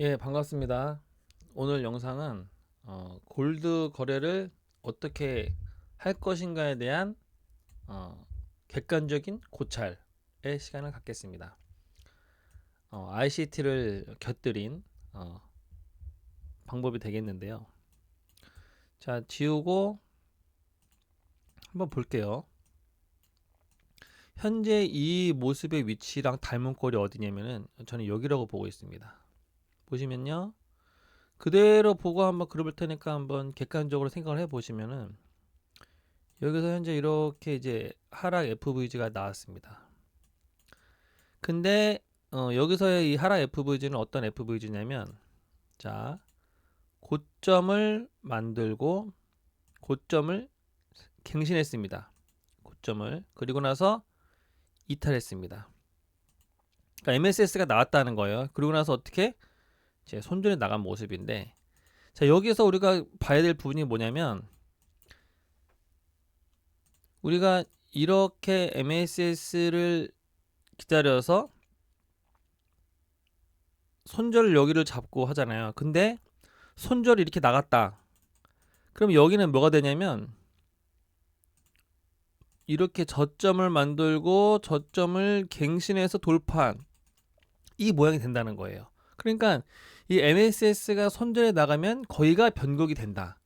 예, 반갑습니다. 오늘 영상은 어, 골드 거래를 어떻게 할 것인가에 대한 어, 객관적인 고찰의 시간을 갖겠습니다. 어, ICT를 곁들인 어, 방법이 되겠는데요. 자, 지우고 한번 볼게요. 현재 이 모습의 위치랑 닮은 꼴이 어디냐면은 저는 여기라고 보고 있습니다. 보시면요. 그대로 보고 한번 그려볼 테니까 한번 객관적으로 생각을 해 보시면은 여기서 현재 이렇게 이제 하락 FVG가 나왔습니다. 근데 어, 여기서의 이 하락 FVG는 어떤 FVG냐면 자 고점을 만들고 고점을 갱신했습니다. 고점을 그리고 나서 이탈했습니다. 그러니까 MSS가 나왔다는 거예요. 그리고 나서 어떻게 제 손전에 나간 모습인데 자 여기서 우리가 봐야 될 부분이 뭐냐면 우리가 이렇게 MSS를 기다려서 손절을 여기를 잡고 하잖아요. 근데 손절이 이렇게 나갔다. 그럼 여기는 뭐가 되냐면 이렇게 저점을 만들고 저점을 갱신해서 돌파한 이 모양이 된다는 거예요. 그러니까 이 MSS가 손절에 나가면 거의가 변곡이 된다.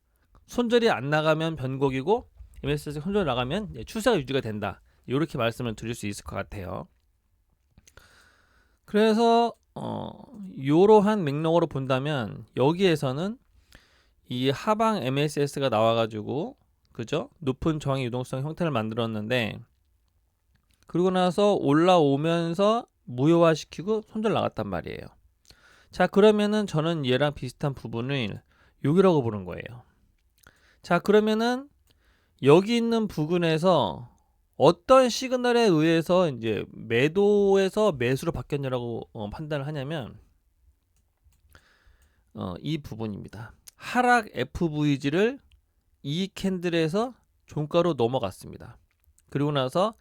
손절이 안 나가면 변곡이고 MSS가 손절 나가면 추세가 유지가 된다. 이렇게 말씀을 드릴 수 있을 것 같아요. 그래서 어, 이러한 맥락으로 본다면 여기에서는 이 하방 MSS가 나와가지고 그죠? 높은 저항 유동성 형태를 만들었는데 그러고 나서 올라오면서 무효화시키고 손절 나갔단 말이에요. 자, 그러면은 저는 얘랑 비슷한 부분을 여기라고 보는 거예요. 자, 그러면은 여기 있는 부분에서 어떤 시그널에 의해서 이제 매도에서 매수로 바뀌었냐라고 어, 판단을 하냐면 어, 이 부분입니다. 하락 FVG를 이 캔들에서 종가로 넘어갔습니다. 그리고 나서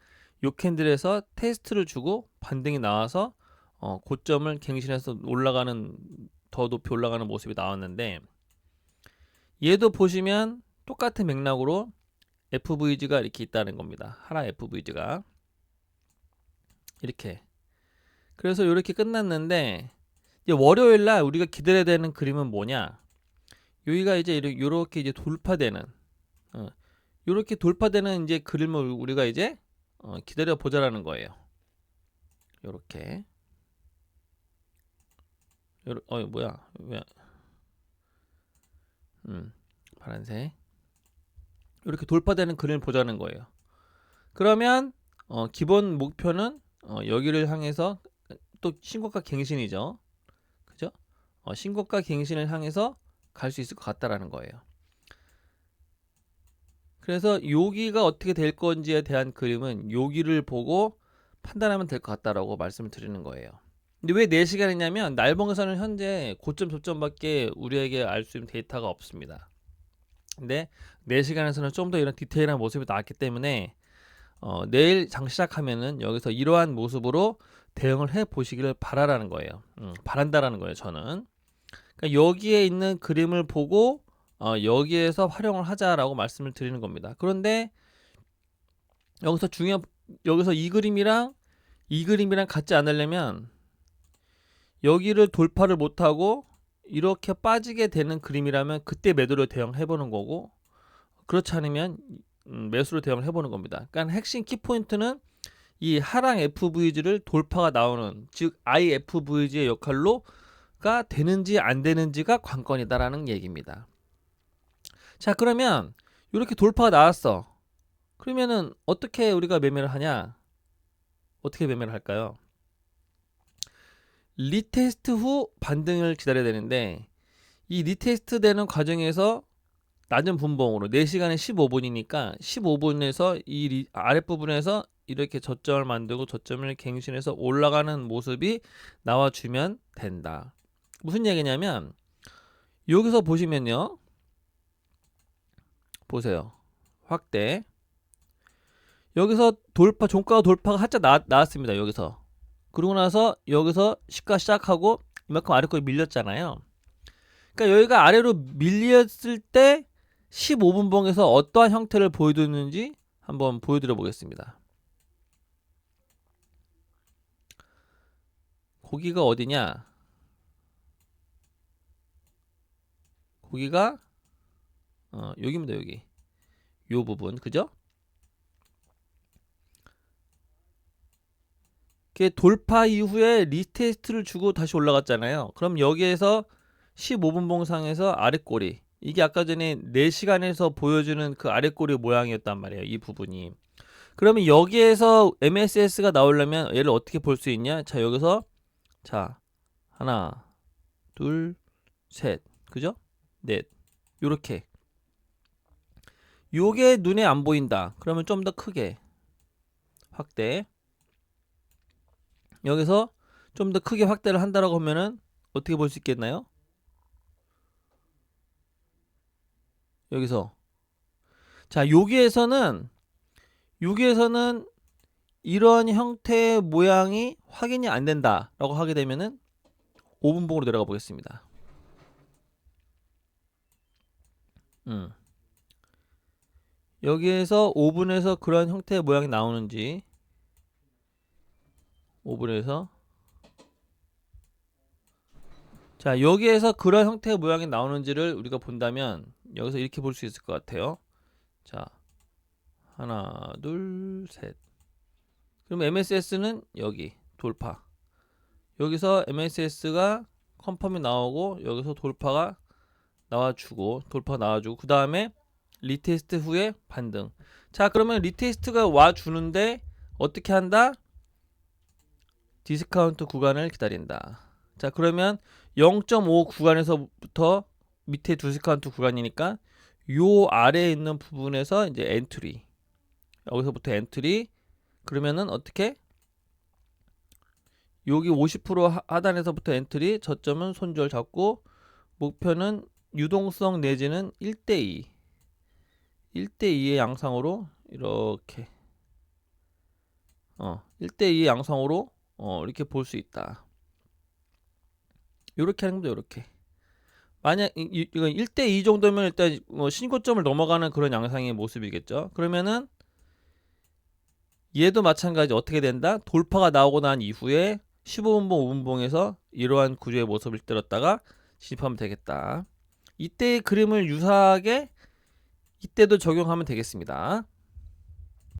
요 캔들에서 테스트를 주고 반등이 나와서 어, 고점을 갱신해서 올라가는 더 높이 올라가는 모습이 나왔는데 얘도 보시면 똑같은 맥락으로 FVG가 이렇게 있다는 겁니다. 하나 FVG가 이렇게 그래서 이렇게 끝났는데 이제 월요일 날 우리가 기다려야 되는 그림은 뭐냐? 여기가 이제 이렇게 이제 돌파되는 어, 이렇게 돌파되는 이제 그림을 우리가 이제 어, 기다려 보자라는 거예요. 이렇게 요러, 어 뭐야 왜? 음 파란색 이렇게 돌파되는 그림을 보자는 거예요. 그러면 어, 기본 목표는 어, 여기를 향해서 또 신고가 갱신이죠. 그죠? 어, 신고가 갱신을 향해서 갈 수 있을 것 같다라는 거예요. 그래서 여기가 어떻게 될 건지에 대한 그림은 여기를 보고 판단하면 될 것 같다라고 말씀을 드리는 거예요. 근데 왜 4시간이냐면 날봉에서는 현재 고점 저점밖에 우리에게 알 수 있는 데이터가 없습니다. 근데 4시간에서는 좀 더 이런 디테일한 모습이 나왔기 때문에 어, 내일 장 시작하면은 여기서 이러한 모습으로 대응을 해 보시기를 바라라는 거예요. 음, 바란다라는 거예요, 저는. 그러니까 여기에 있는 그림을 보고 어, 여기에서 활용을 하자라고 말씀을 드리는 겁니다. 그런데 여기서 중요한 여기서 이 그림이랑 이 그림이랑 같지 않으려면 여기를 돌파를 못하고 이렇게 빠지게 되는 그림이라면 그때 매도로 대응해 보는 거고 그렇지 않으면 음, 매수로 대응을 해보는 겁니다. 그러니까 핵심 키포인트는 이 하락 FVG를 돌파가 나오는 즉 IFVG의 역할로가 되는지 안 되는지가 관건이다라는 얘기입니다. 자 그러면 이렇게 돌파가 나왔어. 그러면은 어떻게 우리가 매매를 하냐? 어떻게 매매를 할까요? 리테스트 후 반등을 기다려야 되는데 이 리테스트 되는 과정에서 낮은 분봉으로 4시간에 15분이니까 15분에서 이 리, 아랫부분에서 이렇게 저점을 만들고 저점을 갱신해서 올라가는 모습이 나와주면 된다. 무슨 얘기냐면 여기서 보시면요. 보세요. 확대. 여기서 돌파, 종가 돌파가 살짝 나, 나왔습니다. 여기서. 그러고 나서 여기서 시가 시작하고 이만큼 아래쪽에 밀렸잖아요. 그러니까 여기가 아래로 밀렸을 때 15분 봉에서 어떠한 형태를 보여줬는지 한번 보여드려 보겠습니다. 고기가 어디냐? 고기가 어, 여기입니다 여기 요 부분 그죠? 돌파 이후에 리테스트를 주고 다시 올라갔잖아요. 그럼 여기에서 15분 봉상에서 아랫꼬리 이게 아까 전에 4시간에서 보여주는 그 아랫꼬리 모양이었단 말이에요. 이 부분이. 그러면 여기에서 MSS가 나오려면 얘를 어떻게 볼 수 있냐? 자, 여기서 자, 하나, 둘, 셋. 그죠? 넷. 요렇게. 요게 눈에 안 보인다. 그러면 좀 더 크게 확대. 여기서 좀 더 크게 확대를 한다라고 하면은 어떻게 볼 수 있겠나요? 여기서 자 여기에서는 여기에서는 이런 형태의 모양이 확인이 안 된다라고 하게 되면은 5분봉으로 내려가 보겠습니다. 음. 여기에서 5분에서 그런 형태의 모양이 나오는지 5분에서. 자 여기에서 그런 형태의 모양이 나오는지를 우리가 본다면 여기서 이렇게 볼 수 있을 것 같아요. 자 하나 둘셋. 그럼 MSS는 여기 돌파. 여기서 MSS가 컨펌이 나오고 여기서 돌파가 나와주고 돌파 나와주고 그 다음에 리테스트 후에 반등. 자 그러면 리테스트가 와주는데 어떻게 한다 디스카운트 구간을 기다린다. 자, 그러면 0.5 구간에서부터 밑에 디스카운트 구간이니까 요 아래에 있는 부분에서 이제 엔트리. 여기서부터 엔트리. 그러면은 어떻게? 여기 50% 하단에서부터 엔트리, 저점은 손절 잡고 목표는 유동성 내지는 1대2. 1대2의 양상으로 이렇게 어, 1대2의 양상으로 어, 이렇게 볼 수 있다. 요렇게 하는 겁니다. 요렇게. 만약 이건 1대 2 정도면 일단 뭐 신고점을 넘어가는 그런 양상의 모습이겠죠. 그러면은 얘도 마찬가지 어떻게 된다? 돌파가 나오고 난 이후에 15분봉, 5분봉에서 이러한 구조의 모습을 들었다가 진입하면 되겠다. 이때의 그림을 유사하게 이때도 적용하면 되겠습니다.